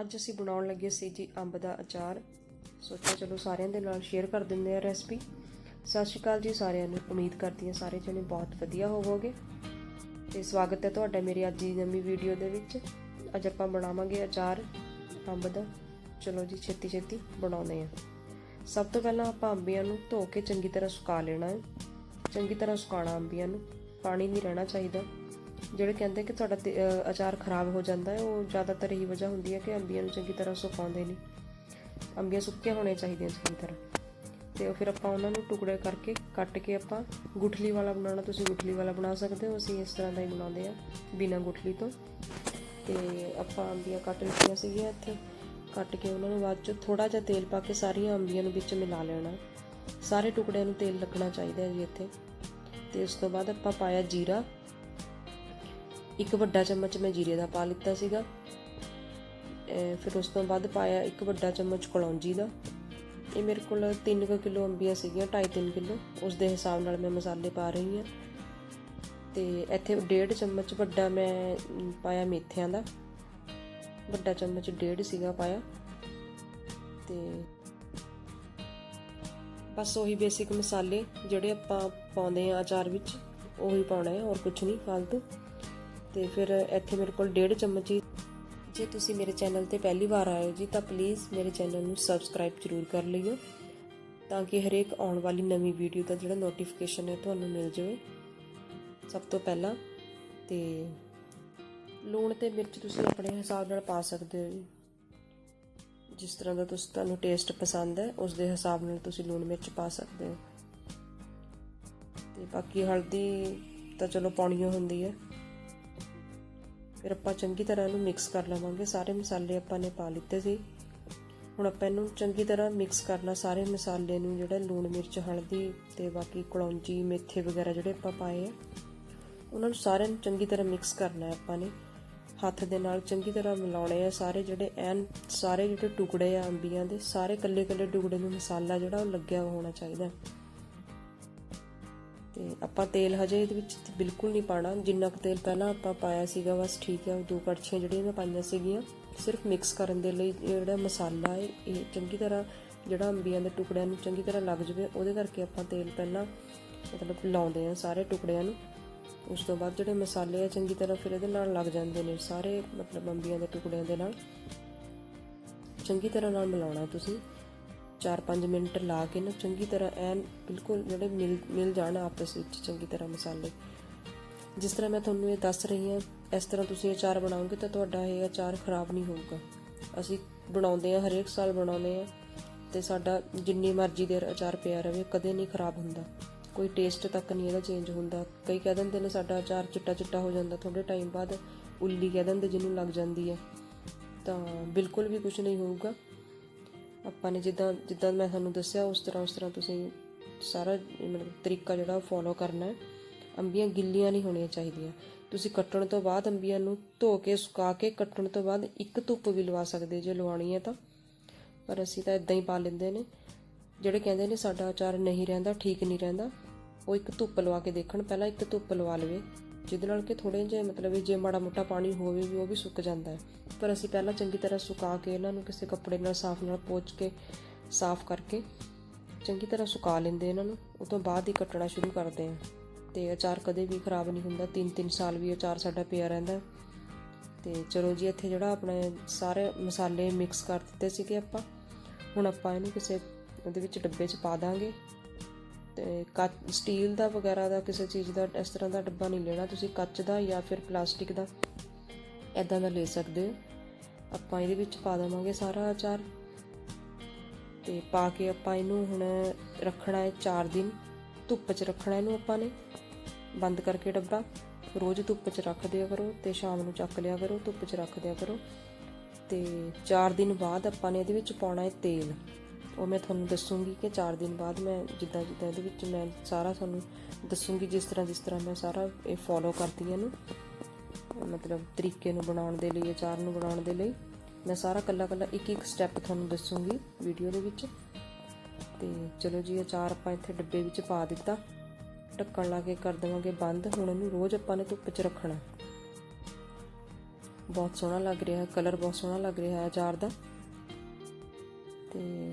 ਅੱਜ ਅਸੀਂ ਬਣਾਉਣ ਲੱਗੇ ਸੀ ਜੀ ਅੰਬ ਦਾ ਅਚਾਰ। ਸੋਚਿਆ ਚਲੋ ਸਾਰਿਆਂ ਦੇ ਨਾਲ ਸ਼ੇਅਰ ਕਰ ਦਿੰਦੇ ਆ ਰੈਸਪੀ ਸਤਿ ਸ਼੍ਰੀ ਅਕਾਲ ਜੀ, ਸਾਰਿਆਂ ਨੂੰ ਉਮੀਦ ਕਰਦੀ ਹਾਂ ਸਾਰੇ ਜਣੇ ਬਹੁਤ ਵਧੀਆ ਹੋਵੋਗੇ। ਤੇ ਸਵਾਗਤ ਹੈ ਤੁਹਾਡਾ ਮੇਰੀ ਅੱਜ ਦੀ ਨਵੀਂ ਵੀਡੀਓ ਦੇ ਵਿੱਚ। ਅੱਜ ਆਪਾਂ ਬਣਾਵਾਂਗੇ ਅਚਾਰ, ਅੰਬ ਦਾ। ਚਲੋ ਜੀ ਛੇਤੀ ਛੇਤੀ ਬਣਾਉਂਦੇ ਆ ਸਭ ਤੋਂ ਪਹਿਲਾਂ ਆਪਾਂ ਅੰਬੀਆਂ ਨੂੰ ਧੋ ਕੇ ਚੰਗੀ ਤਰ੍ਹਾਂ ਸੁਕਾ ਲੈਣਾ ਹੈ। ਚੰਗੀ ਤਰ੍ਹਾਂ ਸੁਕਾਉਣਾ ਅੰਬੀਆਂ ਨੂੰ। ਪਾਣੀ ਨਹੀਂ ਰਹਿਣਾ ਚਾਹੀਦਾ। ਜਿਹੜੇ ਕਹਿੰਦੇ ਕਿ ਤੁਹਾਡਾ ਤੇ- ਅਚਾਰ ਖਰਾਬ ਹੋ ਜਾਂਦਾ ਹੈ, ਉਹ ਜ਼ਿਆਦਾਤਰ ਇਹੀ ਵਜ੍ਹਾ ਹੁੰਦੀ ਹੈ ਕਿ ਅੰਬੀਆਂ ਨੂੰ ਚੰਗੀ ਤਰ੍ਹਾਂ ਸੁਕਾਉਂਦੇ ਨਹੀਂ। ਅੰਬੀਆਂ ਸੁੱਕੀਆਂ ਹੋਣੀਆਂ ਚਾਹੀਦੀਆਂ ਚੰਗੀ ਤਰ੍ਹਾਂ। ਤੇ ਫਿਰ ਆਪਾਂ ਉਹਨਾਂ ਨੂੰ ਟੁਕੜੇ ਕਰਕੇ ਕੱਟ ਕੇ ਆਪਾਂ ਗੁਠਲੀ ਵਾਲਾ ਬਣਾਉਣਾ, ਤੁਸੀਂ ਗੁਠਲੀ ਵਾਲਾ ਬਣਾ ਸਕਦੇ ਹੋ, ਅਸੀਂ ਇਸ ਤਰ੍ਹਾਂ ਦਾ ਹੀ ਬਣਾਉਂਦੇ ਆ ਬਿਨਾਂ ਗੁਠਲੀ ਤੋਂ। ਤੇ ਆਪਾਂ ਅੰਬੀਆਂ ਕੱਟ ਲਿੱਤੀਆਂ ਸੀਗੀਆਂ ਇੱਥੇ, ਕੱਟ ਕੇ ਉਹਨਾਂ ਨੂੰ ਬਾਅਦ ਚ ਥੋੜਾ ਜਿਹਾ ਤੇਲ ਪਾ ਕੇ ਸਾਰੀਆਂ ਅੰਬੀਆਂ ਨੂੰ ਵਿੱਚ ਮਿਲਾ ਲੈਣਾ। ਸਾਰੇ ਟੁਕੜਿਆਂ ਨੂੰ ਤੇਲ ਲੱਗਣਾ ਚਾਹੀਦਾ ਜੀ ਇੱਥੇ। ਤੇ ਉਸ ਤੋਂ ਬਾਅਦ ਆਪਾਂ ਪਾਇਆ ਜੀਰਾ ਇੱਕ ਵੱਡਾ ਚਮਚ ਮੈਂ ਜੀਰੇ ਦਾ ਪਾ ਲਿੱਤਾ ਸੀਗਾ। ਫਿਰ ਉਸ ਤੋਂ ਬਾਅਦ ਪਾਇਆ ਇੱਕ ਵੱਡਾ ਚਮਚ ਕਲੌਂਜੀ ਦਾ। ਇਹ ਮੇਰੇ ਕੋਲ 3 ਕਿਲੋ ਅੰਬੀਆਂ ਸੀਗੀਆਂ 2.5-3 ਕਿਲੋ। ਉਸ ਦੇ ਹਿਸਾਬ ਨਾਲ ਮੈਂ ਮਸਾਲੇ ਪਾ ਰਹੀ ਹਾਂ। ਤੇ ਇੱਥੇ ਡੇਢ ਚਮਚ ਵੱਡਾ ਮੈਂ ਪਾਇਆ ਮੇਥਿਆਂ ਦਾ। ਵੱਡਾ ਚਮਚ ਡੇਢ ਸੀਗਾ ਪਾਇਆ। ਤੇ ਬਸ ਉਹੀ ਬੇਸਿਕ ਮਸਾਲੇ ਜਿਹੜੇ ਆਪਾਂ ਪਾਉਂਦੇ ਆ ਅਚਾਰ ਵਿੱਚ, ਉਹੀ ਪਾਉਣਾ ਹੈ ਔਰ ਕੁਝ ਨਹੀਂ ਫालतू ਤੇ ਫਿਰ ਇੱਥੇ ਮੇਰੇ ਕੋਲ ਡੇਢ ਚਮਚ ਹੀ ਜੇ ਤੁਸੀਂ ਮੇਰੇ ਚੈਨਲ ਤੇ ਪਹਿਲੀ ਵਾਰ ਆਏ ਹੋ ਜੀ, ਤਾਂ ਪਲੀਜ਼ ਮੇਰੇ ਚੈਨਲ ਨੂੰ ਸਬਸਕ੍ਰਾਈਬ ਜ਼ਰੂਰ ਕਰ ਲਈਓ ਤਾਂ ਕਿ ਹਰੇਕ ਆਉਣ ਵਾਲੀ ਨਵੀਂ ਵੀਡੀਓ ਦਾ ਜਿਹੜਾ ਨੋਟੀਫਿਕੇਸ਼ਨ ਹੈ ਤੁਹਾਨੂੰ ਮਿਲ ਜਾਵੇ ਸਭ ਤੋਂ ਪਹਿਲਾਂ। ਤੇ ਲੂਣ ਤੇ ਮਿਰਚ ਤੁਸੀਂ ਆਪਣੇ ਹਿਸਾਬ ਨਾਲ ਪਾ ਸਕਦੇ ਹੋ ਜੀ। ਜਿਸ ਤਰ੍ਹਾਂ ਦਾ ਤੁਸੀਂ ਤੁਹਾਨੂੰ ਟੇਸਟ ਪਸੰਦ ਹੈ ਉਸ ਦੇ ਹਿਸਾਬ ਨਾਲ ਤੁਸੀਂ ਲੂਣ ਮਿਰਚ ਪਾ ਸਕਦੇ ਹੋ। ਤੇ ਬਾਕੀ ਹਲਦੀ ਤਾਂ ਚਲੋ ਪਾਉਣੀ ਹੁੰਦੀ ਹੈ। ਫਿਰ ਆਪਾਂ ਚੰਗੀ ਤਰ੍ਹਾਂ ਇਹਨੂੰ ਮਿਕਸ ਕਰ ਲਵਾਂਗੇ। ਸਾਰੇ ਮਸਾਲੇ ਆਪਾਂ ਨੇ ਪਾ ਲਿੱਤੇ ਸੀ। ਹੁਣ ਆਪਾਂ ਇਹਨੂੰ ਚੰਗੀ ਤਰ੍ਹਾਂ ਮਿਕਸ ਕਰਨਾ ਸਾਰੇ ਮਸਾਲੇ ਨੂੰ, ਜਿਹੜਾ ਲੂਣ, ਮਿਰਚ, ਹਲਦੀ ਤੇ ਬਾਕੀ ਕਲੌਂਜੀ ਮੇਥੇ ਵਗੈਰਾ ਜਿਹੜੇ ਆਪਾਂ ਪਾਏ ਆ। ਉਹਨਾਂ ਨੂੰ ਸਾਰਿਆਂ ਨੂੰ ਚੰਗੀ ਤਰ੍ਹਾਂ ਮਿਕਸ ਕਰਨਾ ਹੈ ਆਪਾਂ ਨੇ। ਹੱਥ ਦੇ ਨਾਲ ਚੰਗੀ ਤਰ੍ਹਾਂ ਮਿਲਾਉਣੇ ਆ ਸਾਰੇ ਜਿਹੜੇ ਐਨ, ਸਾਰੇ ਜਿਹੜੇ ਟੁਕੜੇ ਆ ਅੰਬੀਆਂ ਦੇ, ਸਾਰੇ ਕੱਲੇ ਕੱਲੇ ਟੁਕੜੇ ਨੂੰ ਮਸਾਲਾ ਜਿਹੜਾ ਉਹ ਲੱਗਿਆ ਹੋਣਾ ਚਾਹੀਦਾ। ਤੇ ਆਪਾਂ ਤੇਲ ਹਜੇ ਇਹਦੇ ਵਿੱਚ ਬਿਲਕੁਲ ਨਹੀਂ ਪਾਣਾ ਜਿੰਨਾ ਕੁ ਤੇਲ ਪਹਿਲਾਂ ਆਪਾਂ ਪਾਇਆ ਸੀਗਾ, ਬਸ ਠੀਕ ਹੈ, ਉਹ ਦੋ ਕੜਛੀਆਂ ਜਿਹੜੀਆਂ ਮੈਂ ਪਾਈਆਂ ਸੀਗੀਆਂ, ਸਿਰਫ ਮਿਕਸ ਕਰਨ ਦੇ ਲਈ ਇਹ ਜਿਹੜਾ ਮਸਾਲਾ ਹੈ, ਇਹ ਚੰਗੀ ਤਰ੍ਹਾਂ ਜਿਹੜਾ ਅੰਬੀਆਂ ਦੇ ਟੁਕੜਿਆਂ ਨੂੰ ਚੰਗੀ ਤਰ੍ਹਾਂ ਲੱਗ ਜਵੇ, ਉਹਦੇ ਕਰਕੇ ਆਪਾਂ ਤੇਲ ਪਹਿਲਾਂ ਮਤਲਬ ਲਾਉਂਦੇ ਆ ਸਾਰੇ ਟੁਕੜਿਆਂ ਨੂੰ। ਉਸ ਤੋਂ ਬਾਅਦ ਜਿਹੜੇ ਮਸਾਲੇ ਆ, ਚੰਗੀ ਤਰ੍ਹਾਂ ਫਿਰ ਇਹਦੇ ਨਾਲ ਲੱਗ ਜਾਂਦੇ ਨੇ ਸਾਰੇ ਮਤਲਬ ਅੰਬੀਆਂ ਦੇ ਟੁਕੜਿਆਂ ਦੇ ਨਾਲ। ਚੰਗੀ ਤਰ੍ਹਾਂ ਨਾਲ ਮਿਲਾਉਣਾ ਤੁਸੀਂ। 4-5 ਮਿੰਟ ਲਾ ਕੇ ਨਾ ਚੰਗੀ ਤਰ੍ਹਾਂ ਐਨ ਬਿਲਕੁਲ ਜਿਹੜੇ ਮਿਲ ਮਿਲ ਜਾਣ ਆਪਸ ਵਿੱਚ ਚੰਗੀ ਤਰ੍ਹਾਂ ਮਸਾਲੇ। ਜਿਸ ਤਰ੍ਹਾਂ ਮੈਂ ਤੁਹਾਨੂੰ ਇਹ ਦੱਸ ਰਹੀ ਹਾਂ, ਇਸ ਤਰ੍ਹਾਂ ਤੁਸੀਂ ਅਚਾਰ ਬਣਾਓਗੇ ਤਾਂ ਤੁਹਾਡਾ ਇਹ ਅਚਾਰ ਖਰਾਬ ਨਹੀਂ ਹੋਊਗਾ। ਅਸੀਂ ਬਣਾਉਂਦੇ ਆ ਹਰੇਕ ਸਾਲ ਬਣਾਉਂਦੇ ਆ ਤੇ ਸਾਡਾ ਜਿੰਨੀ ਮਰਜ਼ੀ ਦੇਰ ਅਚਾਰ ਪਿਆ ਰਵੇ ਕਦੇ ਨਹੀਂ ਖਰਾਬ ਹੁੰਦਾ। ਕੋਈ ਟੇਸਟ ਤੱਕ ਨਹੀਂ ਇਹਦਾ ਚੇਂਜ ਹੁੰਦਾ। ਕਈ ਕਹਿ ਦਿੰਦੇ ਨੇ ਸਾਡਾ ਅਚਾਰ ਚਿੱਟਾ ਚਿੱਟਾ ਹੋ ਜਾਂਦਾ ਥੋੜੇ ਟਾਈਮ ਬਾਅਦ ਉੱਲੀ ਕਹਿ ਦਿੰਦੇ ਜਿਹਨੂੰ ਲੱਗ ਜਾਂਦੀ ਹੈ। ਤਾਂ ਬਿਲਕੁਲ ਵੀ ਕੁਝ ਨਹੀਂ ਹੋਊਗਾ। ਆਪਾਂ ਨੇ ਜਿੱਦਾਂ ਜਿੱਦਾਂ ਮੈਂ ਤੁਹਾਨੂੰ ਦੱਸਿਆ, ਉਸ ਤਰ੍ਹਾਂ ਉਸ ਤਰ੍ਹਾਂ ਤੁਸੀਂ ਸਾਰਾ, ਮਤਲਬ ਤਰੀਕਾ ਜਿਹੜਾ ਉਹ ਫੋਲੋ ਕਰਨਾ ਹੈ। ਅੰਬੀਆਂ ਗਿੱਲੀਆਂ ਨਹੀਂ ਹੋਣੀਆਂ ਚਾਹੀਦੀਆਂ। ਤੁਸੀਂ ਕੱਟਣ ਤੋਂ ਬਾਅਦ ਅੰਬੀਆਂ ਨੂੰ ਧੋ ਕੇ, ਸੁਕਾ ਕੇ ਕੱਟਣ ਤੋਂ ਬਾਅਦ ਇੱਕ ਧੁੱਪ ਵੀ ਲਵਾ ਸਕਦੇ ਜੇ ਲਵਾਉਣੀ ਹੈ ਤਾਂ। ਪਰ ਅਸੀਂ ਤਾਂ ਇਦਾਂ ਹੀ ਪਾ ਲੈਂਦੇ ਨੇ। ਜਿਹੜੇ ਕਹਿੰਦੇ ਨੇ, ਸਾਡਾ ਅਚਾਰ ਨਹੀਂ ਰਹਿੰਦਾ, ਠੀਕ ਨਹੀਂ ਰਹਿੰਦਾ, ਉਹ ਇੱਕ ਧੁੱਪ ਲਵਾ ਕੇ ਦੇਖਣ। ਪਹਿਲਾਂ ਇੱਕ ਧੁੱਪ ਲਵਾ ਲਵੇ। ਜਿਹਦੇ ਨਾਲ ਕਿ ਥੋੜੇ ਜਿਹੇ ਮਤਲਬ ਜੇ ਮਾੜਾ ਮੋਟਾ ਪਾਣੀ ਹੋਵੇ ਵੀ ਉਹ ਵੀ ਸੁੱਕ ਜਾਂਦਾ ਹੈ। ਪਰ ਅਸੀਂ ਪਹਿਲਾਂ ਚੰਗੀ ਤਰ੍ਹਾਂ ਸੁਕਾ ਕੇ ਇਹਨਾਂ ਨੂੰ ਕਿਸੇ ਕੱਪੜੇ ਨਾਲ ਸਾਫ਼ ਨਾਲ ਪੋਚ ਕੇ, ਸਾਫ਼ ਕਰਕੇ ਚੰਗੀ ਤਰ੍ਹਾਂ ਸੁਕਾ ਲੈਂਦੇ ਇਹਨਾਂ ਨੂੰ। ਉਸ ਤੋਂ ਬਾਅਦ ਹੀ ਕੱਟਣਾ ਸ਼ੁਰੂ ਕਰਦੇ ਹਾਂ। ਤੇ ਅਚਾਰ ਕਦੇ ਵੀ ਖਰਾਬ ਨਹੀਂ ਹੁੰਦਾ। 3-3 ਸਾਲ ਵੀ ਅਚਾਰ ਸਾਡਾ ਪਿਆ ਰਹਿੰਦਾ ਤੇ ਚਲੋ ਜੀ, ਇੱਥੇ ਜਿਹੜਾ ਆਪਣੇ ਸਾਰੇ ਮਸਾਲੇ ਮਿਕਸ ਕਰ ਦਿੱਤੇ ਸੀਗੇ ਆਪਾਂ। ਹੁਣ ਆਪਾਂ ਇਹਨੂੰ ਕਿਸੇ ਉਹਦੇ ਵਿੱਚ ਡੱਬੇ 'ਚ ਪਾ ਦਾਂਗੇ। ਤੇ ਕੱਚ ਸਟੀਲ ਦਾ ਵਗੈਰਾ ਦਾ ਕਿਸੇ ਚੀਜ਼ ਦਾ, ਇਸ ਤਰ੍ਹਾਂ ਦਾ ਡੱਬਾ ਨਹੀਂ ਲੈਣਾ। ਤੁਸੀਂ ਕੱਚ ਦਾ ਜਾਂ ਫਿਰ ਪਲਾਸਟਿਕ ਦਾ ਐਦਾਂ ਦਾ ਲੈ ਸਕਦੇ ਹੋ। ਆਪਾਂ ਇਹਦੇ ਵਿੱਚ ਪਾ ਦੇਵਾਂਗੇ ਸਾਰਾ ਅਚਾਰ। ਤੇ ਪਾ ਕੇ ਆਪਾਂ ਇਹਨੂੰ ਹੁਣ ਰੱਖਣਾ ਹੈ 4 ਦਿਨ। ਧੁੱਪ 'ਚ ਰੱਖਣਾ ਇਹਨੂੰ ਆਪਾਂ ਨੇ। ਬੰਦ ਕਰਕੇ ਡੱਬਾ। ਰੋਜ਼ ਧੁੱਪ 'ਚ ਰੱਖ ਦਿਆ ਕਰੋ ਤੇ ਸ਼ਾਮ ਨੂੰ ਚੱਕ ਲਿਆ ਕਰੋ, ਧੁੱਪ 'ਚ ਰੱਖ ਦਿਆ ਕਰੋ। ਤੇ 4 ਦਿਨ ਬਾਅਦ ਆਪਾਂ ਨੇ ਇਹਦੇ ਵਿੱਚ ਪਾਉਣਾ ਹੈ ਤੇਲ। ਉਹ ਮੈਂ ਤੁਹਾਨੂੰ ਦੱਸੂਗੀ ਕਿ 4 ਦਿਨ ਬਾਅਦ ਮੈਂ ਜਿੱਦਾਂ ਜਿੱਦਾਂ ਇਹਦੇ ਵਿੱਚ ਮੈਂ ਸਾਰਾ ਤੁਹਾਨੂੰ ਦੱਸੂਗੀ ਜਿਸ ਤਰ੍ਹਾਂ ਜਿਸ ਤਰ੍ਹਾਂ ਮੈਂ ਸਾਰਾ ਇਹ ਫੋਲੋ ਕਰਦੀ ਹਾਂ ਇਹਨੂੰ। ਮਤਲਬ ਤਰੀਕੇ ਨੂੰ ਬਣਾਉਣ ਦੇ ਲਈ ਅਚਾਰ ਨੂੰ ਬਣਾਉਣ ਦੇ ਲਈ ਮੈਂ ਸਾਰਾ ਕੱਲਾ ਕੱਲਾ ਇੱਕ ਇੱਕ ਸਟੈਪ ਤੁਹਾਨੂੰ ਦੱਸੂਗੀ ਵੀਡੀਓ ਦੇ ਵਿੱਚ। ਤੇ ਚਲੋ ਜੀ ਅਚਾਰ ਆਪਾਂ ਇੱਥੇ ਡੱਬੇ ਵਿੱਚ ਪਾ ਦਿੱਤਾ। ਢੱਕਣ ਲਾ ਕੇ ਕਰ ਦੇਵਾਂਗੇ ਬੰਦ। ਹੁਣ ਇਹਨੂੰ ਰੋਜ਼ ਆਪਾਂ ਨੇ ਧੁੱਪ 'ਚ ਰੱਖਣਾ। ਬਹੁਤ ਸੋਹਣਾ ਲੱਗ ਰਿਹਾ ਕਲਰ ਬਹੁਤ ਸੋਹਣਾ ਲੱਗ ਰਿਹਾ ਹੈ ਅਚਾਰ ਦਾ। ਤੇ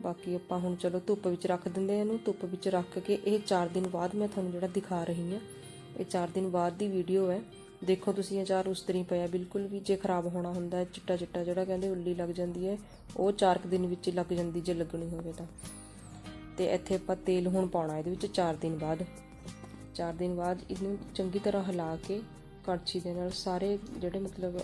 ਬਾਕੀ ਆਪਾਂ ਹੁਣ ਚਲੋ ਧੁੱਪ ਵਿੱਚ ਰੱਖ ਦਿੰਦੇ ਆ ਇਹਨੂੰ, ਧੁੱਪ ਵਿੱਚ ਰੱਖ ਕੇ ਇਹ 4 ਦਿਨ ਬਾਅਦ ਮੈਂ ਤੁਹਾਨੂੰ ਜਿਹੜਾ ਦਿਖਾ ਰਹੀ ਹਾਂ, ਇਹ 4 ਦਿਨ ਬਾਅਦ ਦੀ ਵੀਡੀਓ ਹੈ। ਦੇਖੋ ਤੁਸੀਂ ਅਚਾਰ ਉਸ ਤਰ੍ਹਾਂ ਪਿਆ, ਬਿਲਕੁਲ ਵੀ ਜੇ ਖਰਾਬ ਹੋਣਾ ਹੁੰਦਾ ਚਿੱਟਾ ਚਿੱਟਾ ਜਿਹੜਾ ਕਹਿੰਦੇ ਉੱਲੀ ਲੱਗ ਜਾਂਦੀ ਹੈ, ਉਹ 4 ਦਿਨ ਵਿੱਚ ਹੀ ਲੱਗ ਜਾਂਦੀ ਜੇ ਲੱਗਣੀ ਹੋਵੇ ਤਾਂ। ਤੇ ਇੱਥੇ ਆਪਾਂ ਤੇਲ ਹੁਣ ਪਾਉਣਾ ਇਹਦੇ ਵਿੱਚ 4 ਦਿਨ ਬਾਅਦ। 4 ਦਿਨ ਬਾਅਦ ਇਹਨੂੰ ਚੰਗੀ ਤਰ੍ਹਾਂ ਹਿਲਾ ਕੇ ਕੜਛੀ ਦੇ ਨਾਲ ਸਾਰੇ ਜਿਹੜੇ ਮਤਲਬ